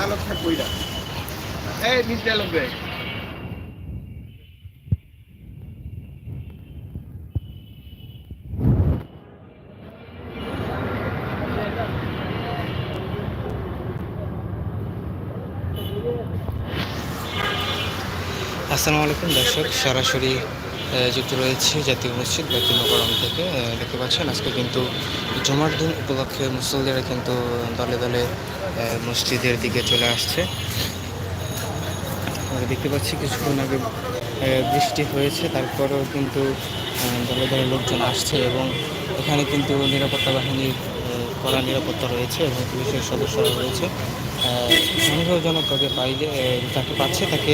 Dialogue থাকব আসসালামু আলাইকুম দর্শক সরাসরি যুক্ত রয়েছে জাতীয় মসজিদ বাইতুল মোকাররম থেকে দেখতে পাচ্ছেন, আজকে কিন্তু জুমার দিন উপলক্ষে মুসল্লিরা কিন্তু দলে দলে মসজিদের দিকে চলে আসছে। দেখতে পাচ্ছি কিছুক্ষণ আগে বৃষ্টি হয়েছে, তারপরেও কিন্তু দলে দলে লোকজন আসছে এবং এখানে কিন্তু নিরাপত্তা বাহিনীর কড়া নিরাপত্তা রয়েছে এবং পুলিশের সদস্যরা রয়েছে। সন্দেহজনক কাউকে পাইলে যাকে পাচ্ছে তাকে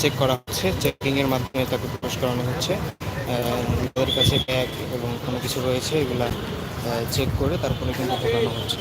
চেক করা হচ্ছে চেকিংয়ের মাধ্যমে তাকে প্রকাশ করানো হচ্ছে। তাদের কাছে ব্যাগ এবং কোনো কিছু রয়েছে, এগুলা চেক করে তারপরে কিন্তু ঢোকানো হচ্ছে।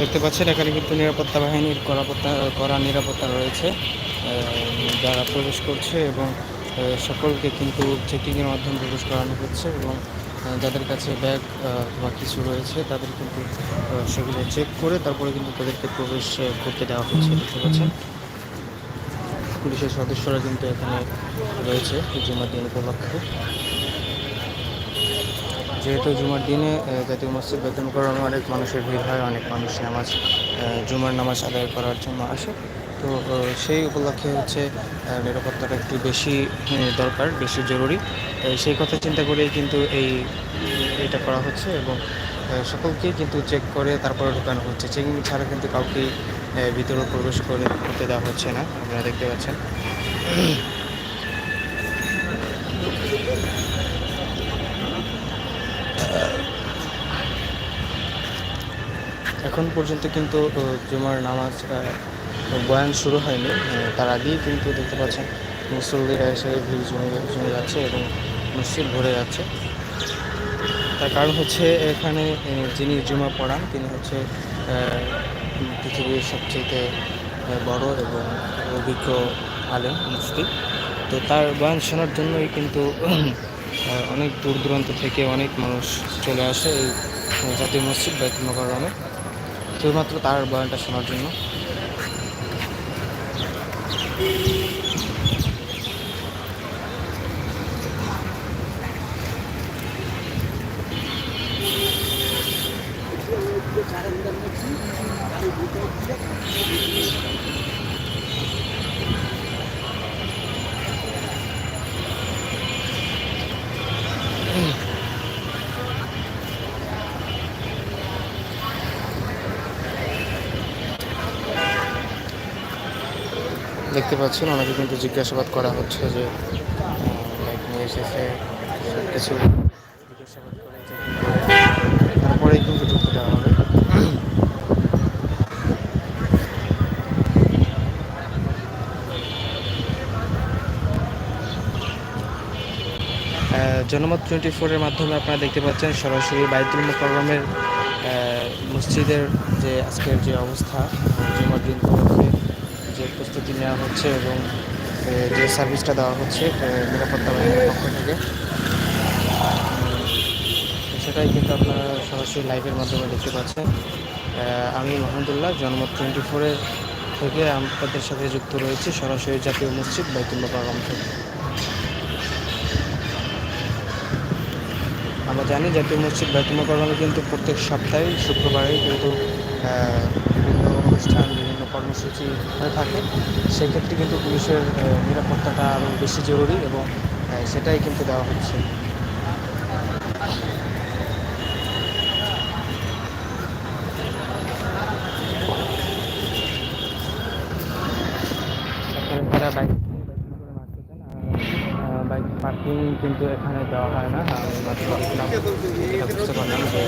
দেখতে পাচ্ছেন, এখানে কিন্তু নিরাপত্তা বাহিনীর করাপত্তা, করা নিরাপত্তা রয়েছে। যারা প্রবেশ করছে এবং সকলকে কিন্তু চেকিংয়ের মাধ্যমে প্রবেশ করানো হচ্ছে এবং যাদের কাছে ব্যাগ বা কিছু রয়েছে, তাদের কিন্তু সেগুলো চেক করে তারপরে কিন্তু তাদেরকে প্রবেশ করতে দেওয়া হচ্ছে, দেখতে পাচ্ছেন। পুলিশের সদস্যরা কিন্তু এখানে রয়েছে জুমার দিন উপলক্ষে। যেহেতু জুমার দিনে জাতীয় মসজিদ বেতন করানো অনেক মানুষের ভিড় হয় অনেক মানুষ নামাজ জুমার নামাজ আদায় করার জন্য আসে। তো সেই উপলক্ষে হচ্ছে নিরাপত্তাটা একটু বেশি দরকার বেশি জরুরি। সেই কথা চিন্তা করেই কিন্তু এই এটা করা হচ্ছে এবং আহ, সকলকেই কিন্তু চেক করে তারপরে ঢোকানো হচ্ছে। চেকিং ছাড়া কিন্তু কাউকেই ভিতরে প্রবেশ করে করতে দেওয়া হচ্ছে না আপনারা দেখতে পাচ্ছেন। এখন পর্যন্ত কিন্তু জুমার নামাজ বয়ান শুরু হয়নি। তার আগেই কিন্তু দেখতে পাচ্ছেন মুসল্লিরা এসে ভিড় জমে জমে যাচ্ছে এবং মসজিদ ভরে যাচ্ছে। তার কারণ হচ্ছে এখানে যিনি জুমা পড়ান, তিনি হচ্ছে পৃথিবীর সবচেয়ে বড় এবং অভিজ্ঞ আলেম, মুফতি। তো তার বয়ান শোনার জন্যই কিন্তু অনেক দূর দূরান্ত থেকে অনেক মানুষ চলে আসে এই জাতীয় মসজিদ বাইতুল মোকাররমে। শুধুমাত্র তার বয়ানটা শোনার জন্য। দেখতে পাচ্ছেন অনেকে কিন্তু জিজ্ঞাসাবাদ করা হচ্ছে যে বাইক নিয়ে এসেছে কিছু তারপরেই কিন্তু ঢুকতে দেওয়া হবে। জনমত টোয়েন্টি ফোরের মাধ্যমে আপনারা দেখতে পাচ্ছেন সরাসরি বাইতুল মোকাররমের আহ, মসজিদের যে আজকের যে অবস্থা জুমার দিন নেওয়া হচ্ছে এবং যে সার্ভিসটা দেওয়া হচ্ছে নিরাপত্তা বাহিনীর পক্ষ থেকে। সেটাই কিন্তু আপনারা সরাসরি লাইভের মাধ্যমে দেখতে পাচ্ছেন। আমি মাহমুদুল্লাহ জন্ম টোয়েন্টি ফোরের থেকে আপনাদের সাথে যুক্ত রয়েছে সরাসরি জাতীয় মসজিদ বাইতুল মোকাররম থেকে। আমরা জানি জাতীয় মসজিদ বাইতুল্লা ব্যতিমকরণে কিন্তু প্রত্যেক সপ্তাহে, শুক্রবারে কিন্তু বিভিন্ন অনুষ্ঠান কর্মসূচি হয়ে থাকে, সেক্ষেত্রে কিন্তু পুলিশের নিরাপত্তাটা আরও বেশি জরুরি এবং সেটাই কিন্তু দেওয়া হচ্ছে। বাইক বাইক পার্কিং কিন্তু এখানে দেওয়া হয় না। বুঝতে পারলাম যে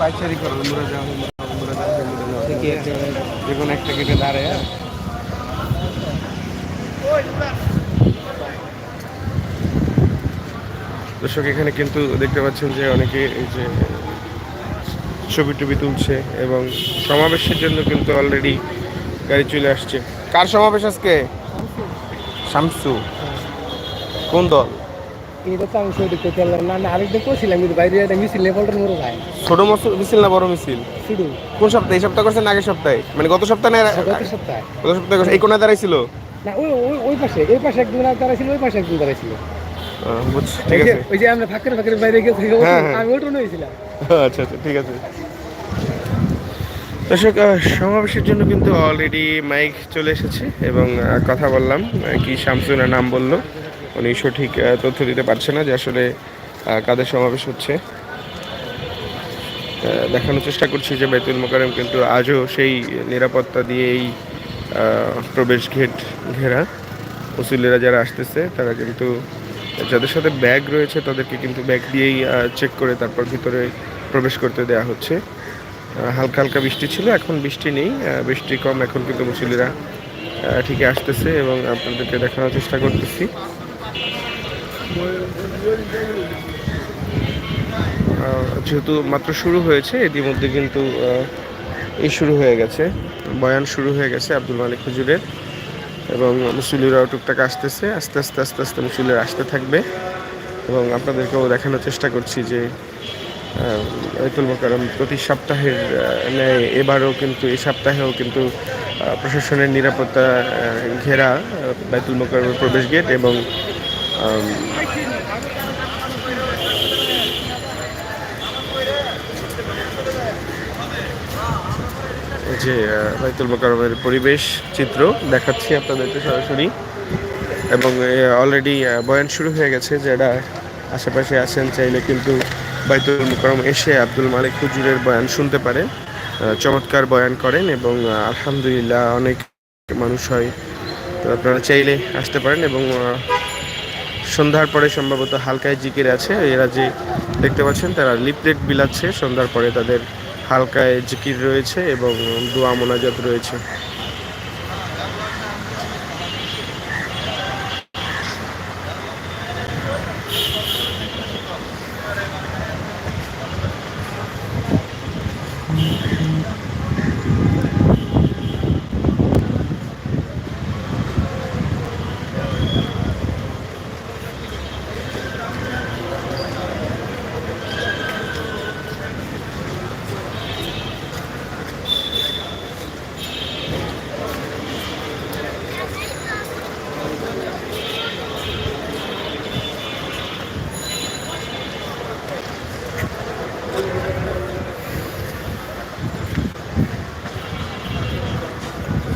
পাইচারি করো যাও যাও একটা যে কোনো একটা কেটে দাঁড়ায়? দর্শক এখানে কিন্তু দেখতে পাচ্ছেন যে অনেকে এই যে ছবি টবি তুলছে এবং সমাবেশের জন্য কিন্তু অলরেডি গাড়ি চলে আসছে। কার সমাবেশ আজকে? শামসু। কোন দল? এটা তো আমি সঠিক করতে পারলাম না আরেকদিন করছিলাম কিন্তু বাইরে একটা মিছিল লেভেলটার মতো যায়। ছোট মিছিল না বড় মিছিল? শুধু। কোন সপ্তাহে? এই সপ্তাহ করছেন আগের সপ্তাহে? মানে গত সপ্তাহে না গত সপ্তাহে। গত সপ্তাহে? এই কোনায় দাঁড়াইছিল? না ওই ওই ওই পাশে এই পাশে একদিন দাঁড়াইছিল ওই পাশে একদিন দাঁড়াইছিল ঠিক আছে। ওই যে আমরা ফাঁকের ফাঁকের বাইরে গেছি হ্যাঁ, হ্যাঁ। আমি ওটা হয়েছিলাম। আচ্ছা আচ্ছা ঠিক আছে। দর্শক সমাবেশের জন্য কিন্তু অলরেডি মাইক চলে এসেছে এবং কথা বললাম কি শামসুনা নাম বলল। উনি সঠিক তথ্য দিতে পারছে না যে আসলে কাদের সমাবেশ হচ্ছে। দেখানোর চেষ্টা করছি যে বেতুল মোকারম কিন্তু আজও সেই নিরাপত্তা দিয়েই আহ, প্রবেশ গেট ঘেরা। মুসল্লিরা যারা আসতেছে তারা কিন্তু যাদের সাথে ব্যাগ রয়েছে তাদেরকে কিন্তু ব্যাগ দিয়েই চেক করে তারপর ভিতরে প্রবেশ করতে দেওয়া হচ্ছে। হালকা হালকা বৃষ্টি ছিল এখন বৃষ্টি নেই। বৃষ্টি কম এখন কিন্তু মুসল্লিরা আহ, ঠিকই আসতেছে এবং আপনাদেরকে দেখানোর চেষ্টা করতেছি। যেহেতু মাত্র শুরু হয়েছে, ইতিমধ্যে কিন্তু এই শুরু হয়ে গেছে। বয়ান শুরু হয়ে গেছে আব্দুল মালিক হুজুরের এবং মুসল্লিরাও টুকটাক আসতেছে। আস্তে আস্তে আস্তে আস্তে মুসল্লিরা আসতে থাকবে এবং আপনাদেরকেও দেখানোর চেষ্টা করছি যে বাইতুল মোকারম প্রতি সপ্তাহের ন্যায় এবারও কিন্তু, এই সপ্তাহেও কিন্তু প্রশাসনের নিরাপত্তা ঘেরা বাইতুল মোকারমের প্রবেশ গেট এবং যে বাইতুল মোকারমের পরিবেশ চিত্র দেখাচ্ছি আপনাদেরকে সরাসরি। এবং অলরেডি বয়ান শুরু হয়ে গেছে যারা আশেপাশে আছেন চাইলে কিন্তু বাইতুল মুকরম এসে আব্দুল মালিক হুজুরের বয়ান শুনতে আহ, চমৎকার বয়ান করেন এবং আলহামদুলিল্লাহ অনেক মানুষ হয়। তো আপনারা চাইলে আসতে পারেন এবং সন্ধ্যার পরে সম্ভবত হালকায় জিকির আছে। এরা যে দেখতে পাচ্ছেন, তারা লিপলেট বিলাচ্ছে। সন্ধ্যার পরে তাদের হালকায় জিকির রয়েছে এবং দোয়া মোনাজাত রয়েছে।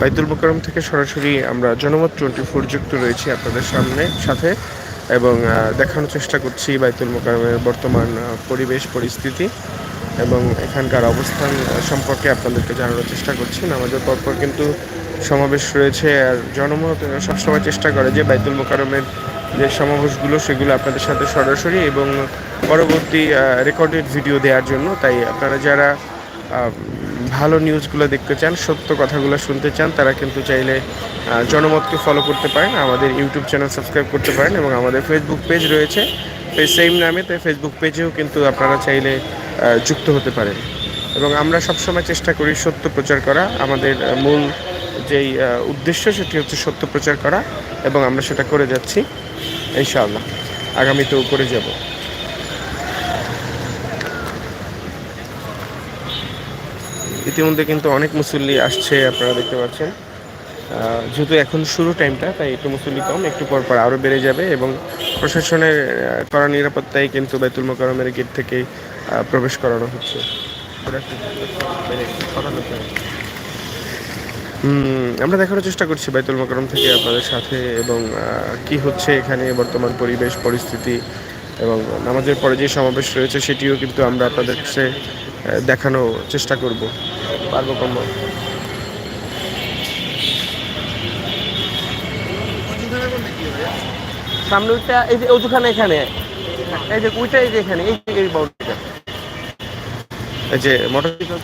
বাইতুল মোকারম থেকে সরাসরি আমরা জনমত টোয়েন্টি ফোর যুক্ত রয়েছি আপনাদের সামনে, সাথে, এবং দেখানোর চেষ্টা করছি বাইতুল মোকারমের বর্তমান পরিবেশ, পরিস্থিতি, এবং এখানকার অবস্থান সম্পর্কে আপনাদেরকে জানানোর চেষ্টা করছি। নামাজের পরপর কিন্তু সমাবেশ রয়েছে, আর জনমত সবসময় চেষ্টা করে যে বাইতুল মোকারমের যে সমাবেশগুলো, সেগুলো আপনাদের সাথে সরাসরি এবং পরবর্তী রেকর্ডেড ভিডিও দেওয়ার জন্য। তাই আপনারা যারা ভালো নিউজগুলো দেখতে চান, সত্য কথাগুলো শুনতে চান, তারা কিন্তু চাইলে জনমতকে ফলো করতে পারেন, আমাদের ইউটিউব চ্যানেল সাবস্ক্রাইব করতে পারেন এবং আমাদের ফেসবুক পেজ রয়েছে। সেম নামে, তাই ফেসবুক পেজেও কিন্তু আপনারা চাইলে যুক্ত হতে পারেন। এবং আমরা সবসময় চেষ্টা করি সত্য প্রচার করা। আমাদের মূল যেই উদ্দেশ্য সেটি হচ্ছে সত্য প্রচার করা এবং আমরা সেটা করে যাচ্ছি, ইনশাআল্লাহ। আগামীতেও করে যাব। ইতিমধ্যে কিন্তু অনেক মুসল্লি আসছে, আপনারা দেখতে পাচ্ছেন। যেহেতু এখন শুরু টাইমটা তাই একটু মুসল্লি কম, একটু পর পর আরও বেড়ে যাবে এবং প্রশাসনের কড়া নিরাপত্তায় কিন্তু বেতুল মোকারমের গেট থেকে প্রবেশ করানো হচ্ছে। আমরা দেখানোর চেষ্টা করছি বাইতুল মোকারম থেকে আপনাদের সাথে এবং কি হচ্ছে এখানে, বর্তমান পরিবেশ, পরিস্থিতি এবং নামাজের পরে যে সমাবেশ রয়েছে, সেটিও কিন্তু আমরা আপনাদের কাছে দেখানোর চেষ্টা করব পারব কম সামনে এই যে ওইখানে এখানে। এই যে ওইটা এই যে এখানে, এই যে এই বাউন্ডারিটা এই যে মোটরসাইকেল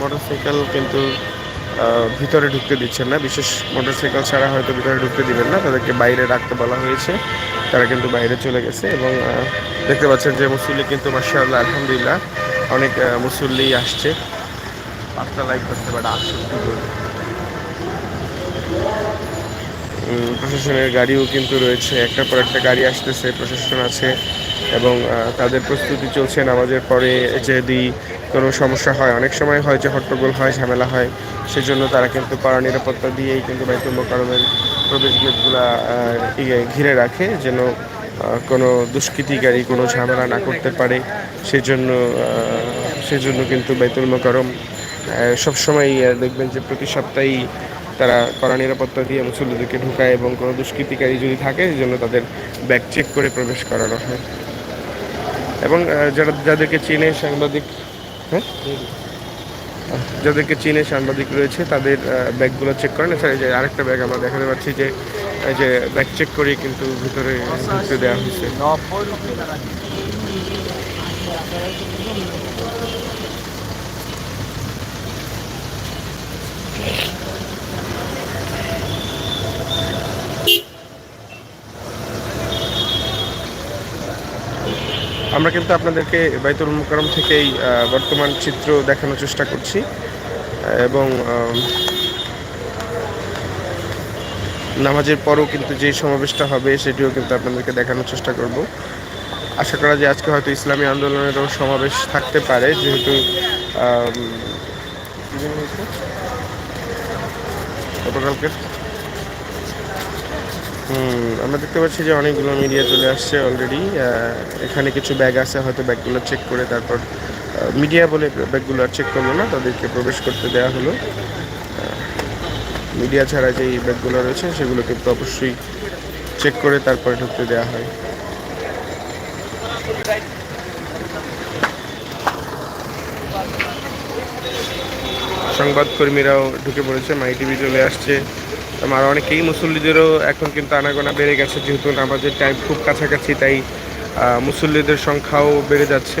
মোটরসাইকেল কিন্তু ভিতরে ঢুকতে দিচ্ছেন না। বিশেষ মোটরসাইকেল ছাড়া হয়তো ভিতরে ঢুকতে দিবেন না। তাদেরকে বাইরে রাখতে বলা হয়েছে। তারা কিন্তু বাইরে চলে গেছে এবং দেখতে পাচ্ছেন যে মুসলিম কিন্তু মার্শাল্লাহ আলহামদুলিল্লাহ অনেক মুসল্লি আসছে। পাঁচটা লাইক করতে পারে আটষট্টি প্রশাসনের গাড়িও কিন্তু রয়েছে। একটার পর একটা গাড়ি আসতেছে, প্রশাসন আছে এবং তাদের প্রস্তুতি চলছে। নামাজের পরে যদি কোনো সমস্যা হয়, অনেক সময় হয় যে হট্টগোল হয়, ঝামেলা হয়, সেজন্য তারা কিন্তু কড়া নিরাপত্তা দিয়েই কিন্তু বাইতুল প্রবেশ গেটগুলা ঘিরে রাখে, যেন কোনো দুষ্কৃতিকারী কোনো ঝামেলা না করতে পারে, সেজন্য সেজন্য কিন্তু বাইতুল মোকারম সবসময় দেখবেন যে প্রতি সপ্তাহেই তারা কড়া নিরাপত্তা দিয়ে মুসল্লিদেরকে ঢুকায় এবং কোনো দুষ্কৃতিকারী যদি থাকে জন্য তাদের ব্যাগ চেক করে প্রবেশ করানো হয়। এবং যারা, যাদেরকে চিনে সাংবাদিক হ্যাঁ? যাদেরকে চিনে সাংবাদিক রয়েছে, তাদের ব্যাগগুলো চেক করেন। এছাড়া যে আরেকটা ব্যাগ আমরা দেখাতে পাচ্ছি যে এই যে ব্যাগ চেক করে, কিন্তু ভিতরে ঢুকতে দেওয়া হয়েছে। আমরা কিন্তু আপনাদেরকে বাইতুল মুকাররম থেকেই বর্তমান চিত্র দেখানোর চেষ্টা করছি। এবং নামাজের পরও কিন্তু যে সমাবেশটা হবে সেটিও কিন্তু আপনাদেরকে দেখানোর চেষ্টা করব আশা করা যায় আজকে হয়তো ইসলামী আন্দোলনেরও সমাবেশ থাকতে পারে, যেহেতু? গতকালকে হুম, আমরা দেখতে পাচ্ছি যে অনেকগুলো মিডিয়া চলে আসছে অলরেডি এখানে কিছু ব্যাগ আছে, হয়তো ব্যাগগুলো চেক করে তারপর মিডিয়া বলে ব্যাগগুলো আর চেক করল না, তাদেরকে প্রবেশ করতে দেওয়া হলো মিডিয়া ছাড়া যেই ব্যাগগুলো রয়েছে সেগুলো কিন্তু অবশ্যই চেক করে তারপরে ঢুকতে দেওয়া হয়। সংবাদকর্মীরাও ঢুকে পড়েছে মাই টিভি চলে আসছে। আমার অনেকেই মুসল্লিদেরও এখন কিন্তু আনাগোনা বেড়ে গেছে, যেহেতু নামাজের টাইম খুব কাছাকাছি, তাই মুসল্লিদের সংখ্যাও বেড়ে যাচ্ছে।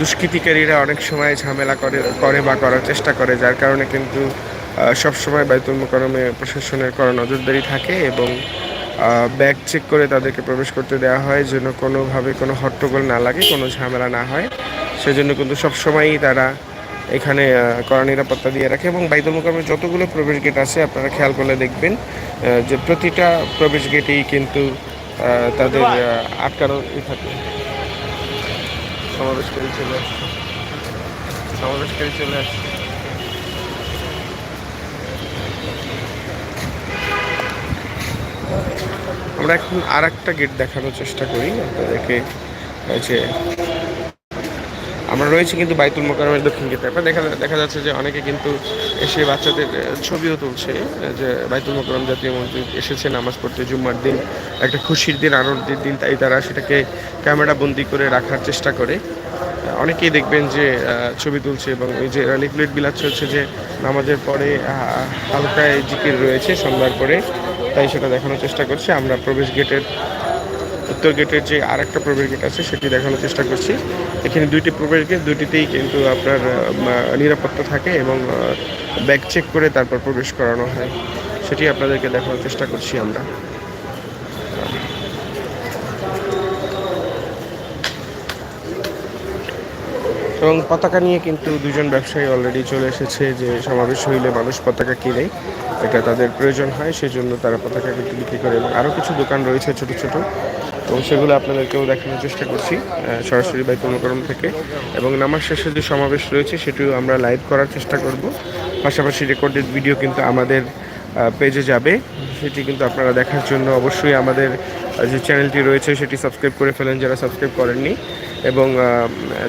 দুষ্কৃতিকারীরা অনেক সময় ঝামেলা করে করে বা করার চেষ্টা করে, যার কারণে কিন্তু সব সময় বাইতুল মোকারমে প্রশাসনের কড়া নজরদারি থাকে এবং ব্যাগ চেক করে তাদেরকে প্রবেশ করতে দেওয়া হয় যেন কোনোভাবে কোনো হট্টগোল না লাগে, কোনো ঝামেলা না হয়। সেজন্য কিন্তু সবসময়ই তারা এখানে কড়া নিরাপত্তা দিয়ে রাখে এবং বাইতুল মোকারমের যতগুলো প্রবেশ গেট আছে আপনারা খেয়াল করলে দেখবেন যে প্রতিটা প্রবেশ গেটেই কিন্তু তাদের আটকানো থাকে। সমাবেশকারী চলে আসছে। সমাবেশকারী চলে আসছে। আমরা এখন আর একটা গেট দেখানোর চেষ্টা করি। আপনাদেরকে যে আমরা রয়েছি কিন্তু বাইতুল মোকারমের দক্ষিণ গেটে। আপনার দেখা দেখা যাচ্ছে যে অনেকে কিন্তু এসে বাচ্চাদের ছবিও তুলছে যে বাইতুল মোকারম জাতীয় মসজিদ এসেছে নামাজ পড়তে জুম্মার দিন, একটা খুশির দিন, আনন্দের দিন, তাই তারা সেটাকে ক্যামেরা বন্দি করে রাখার চেষ্টা করে। অনেকেই দেখবেন যে ছবি তুলছে এবং ওই যে লিফলেট বিলাচ্ছে হচ্ছে যে নামাজের পরে হালকায় জিকির রয়েছে সন্ধ্যার পরে, তাই সেটা দেখানোর চেষ্টা করছি। আমরা প্রবেশ গেটের উত্তর গেটের যে আর একটা প্রবেশ গেট আছে, সেটি দেখানোর চেষ্টা করছি। এখানে দুইটি প্রবেশ গেট, দুইটিতেই কিন্তু আপনার নিরাপত্তা থাকে এবং ব্যাগ চেক করে তারপর প্রবেশ করানো হয়। সেটি আপনাদেরকে দেখানোর চেষ্টা করছি আমরা। এবং পতাকা নিয়ে কিন্তু দুজন ব্যবসায়ী অলরেডি চলে এসেছে যে সমাবেশ হইলে মানুষ পতাকা কিনে, এটা তাদের প্রয়োজন হয়, সেজন্য তারা পতাকা কিন্তু বিক্রি করে। এবং আরও কিছু দোকান রয়েছে ছোট ছোট। এবং সেগুলো আপনাদেরকেও দেখানোর চেষ্টা করছি সরাসরি সরাসরি বাইতুলকরম থেকে। এবং নামাজ শেষে যে সমাবেশ রয়েছে, সেটিও আমরা লাইভ করার চেষ্টা করব। পাশাপাশি রেকর্ডেড ভিডিও কিন্তু আমাদের পেজে যাবে। সেটি কিন্তু আপনারা দেখার জন্য অবশ্যই আমাদের যে চ্যানেলটি রয়েছে, সেটি সাবস্ক্রাইব করে ফেলেন যারা সাবস্ক্রাইব করেননি। এবং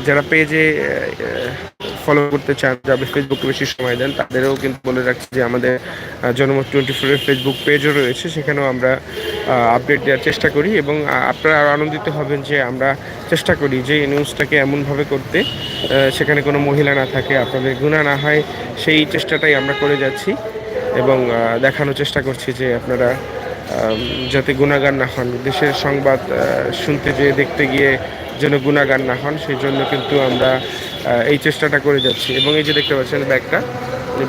যারা পেজে ফলো করতে চান, যারা ফেসবুকে বেশি সময় দেন, তাদেরও কিন্তু বলে রাখছি যে আমাদের জনমত টোয়েন্টি ফোরের ফেসবুক পেজও রয়েছে, সেখানেও আমরা আপডেট দেওয়ার চেষ্টা করি এবং আপনারা আরও আনন্দিত হবেন যে আমরা চেষ্টা করি যে নিউজটাকে এমনভাবে করতে সেখানে কোনো মহিলা না থাকে, আপনাদের গুণা না হয়, সেই চেষ্টাটাই আমরা করে যাচ্ছি এবং দেখানোর চেষ্টা করছি যে আপনারা যাতে গুণাগার না হন। দেশের সংবাদ শুনতে যেয়ে, দেখতে গিয়ে যেন গুণাগার না হন, সেই জন্য কিন্তু আমরা এই চেষ্টাটা করে যাচ্ছি। এবং এই যে দেখতে পাচ্ছেন ব্যাগটা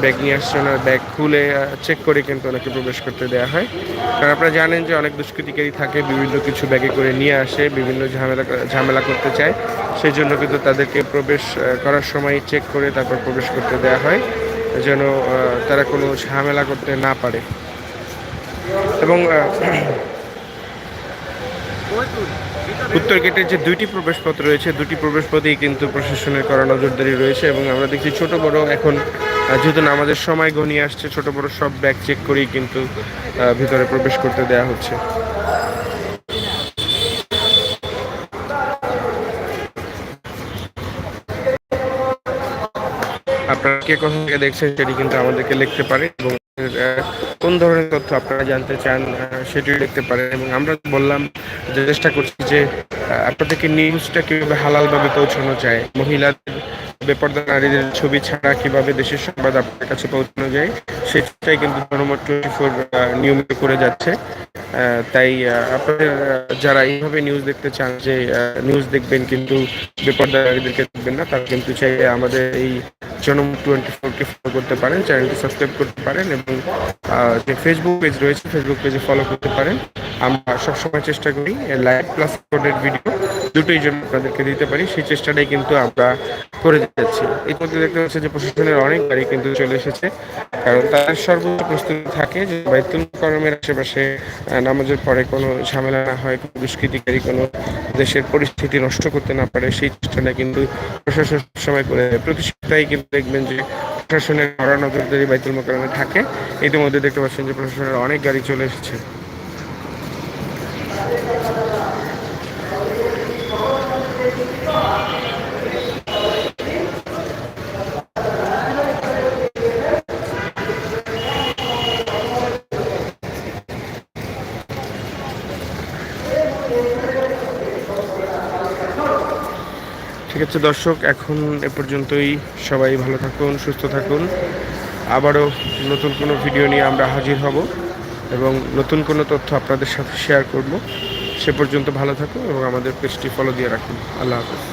ব্যাগ নিয়ে আসছে, ওনার ব্যাগ খুলে চেক করে কিন্তু ওনাকে প্রবেশ করতে দেওয়া হয়। কারণ আপনারা জানেন যে অনেক দুষ্কৃতিকারী থাকে, বিভিন্ন কিছু ব্যাগে করে নিয়ে আসে, বিভিন্ন ঝামেলা ঝামেলা করতে চায়। সেই জন্য কিন্তু তাদেরকে প্রবেশ করার সময় চেক করে তারপর প্রবেশ করতে দেওয়া হয়, যেন তারা কোনো ঝামেলা করতে না পারে। এবং উত্তর গেটের যে দুইটি প্রবেশপথ রয়েছে, দুটি প্রবেশপথেই কিন্তু প্রশাসনের করা নজরদারি রয়েছে এবং আমরা দেখছি ছোট, বড় এখন যেহেতু আমাদের সময় ঘনিয়ে আসছে, ছোট, বড় সব ব্যাগ চেক করেই কিন্তু ভিতরে প্রবেশ করতে দেয়া হচ্ছে। আপনারা কে কোথা থেকে দেখছেন সেটি কিন্তু আমাদেরকে লিখতে পারে এবং কোন ধরনের তথ্য আপনারা জানতে চান সেটিও দেখতে পারেন। এবং আমরা বললাম, যে চেষ্টা করছি যে আপনাদেরকে নিউজটা কীভাবে হালালভাবে পৌঁছানো যায়। মহিলাদের বেপর্দা নারীদের ছবি ছাড়া কীভাবে দেশের সংবাদ আপনার কাছে পৌঁছানো যায়, সেটাই কিন্তু টোয়েন্টি ফোর নিয়মিত করে যাচ্ছে। তাই আপনাদের যারা এইভাবে নিউজ দেখতে চান যে নিউজ দেখবেন কিন্তু বেপর্দা নারীদেরকে দেখবেন না, তারা কিন্তু চাইলে আমাদের এই জনম টোয়েন্টি ফোরকে ফলো করতে পারেন চ্যানেলটি সাবস্ক্রাইব করতে পারেন এবং যে ফেসবুক পেজ রয়েছে ফেসবুক পেজে ফলো করতে পারেন। আমরা সবসময় চেষ্টা করি লাইভ প্লাস ভিডিও দুটোই জন্য আপনাদেরকে দিতে পারি, সেই চেষ্টাটাই কিন্তু আমরা করে যাচ্ছি। ইতিমধ্যে দেখতে পাচ্ছি যে প্রশাসনের অনেক গাড়ি কিন্তু চলে এসেছে, কারণ তাদের সর্বোচ্চ প্রস্তুতি থাকে যে বাইতুল কর্মের আশেপাশে নামাজের পরে কোনো ঝামেলা না হয়, কোনো দুষ্কৃতিকারী কোনো দেশের পরিস্থিতি নষ্ট করতে না পারে, সেই চেষ্টাটা কিন্তু প্রশাসন সবসময় করে দেয়। প্রতি সপ্তাহে কিন্তু দেখবেন যে প্রশাসনের কড়া নজরদারি বাইতুল মোকারমে থাকে। ইতিমধ্যে দেখতে পাচ্ছেন যে প্রশাসনের অনেক গাড়ি চলে এসেছে। ঠিক আছে, দর্শক, এখন এ পর্যন্তই। সবাই ভালো থাকুন, সুস্থ থাকুন। আবারও নতুন কোনো ভিডিও নিয়ে আমরা হাজির হব এবং নতুন কোনো তথ্য আপনাদের সাথে শেয়ার করব। সে পর্যন্ত ভালো থাকুন এবং আমাদের পেজটি ফলো দিয়ে রাখুন। আল্লাহ হাফেজ।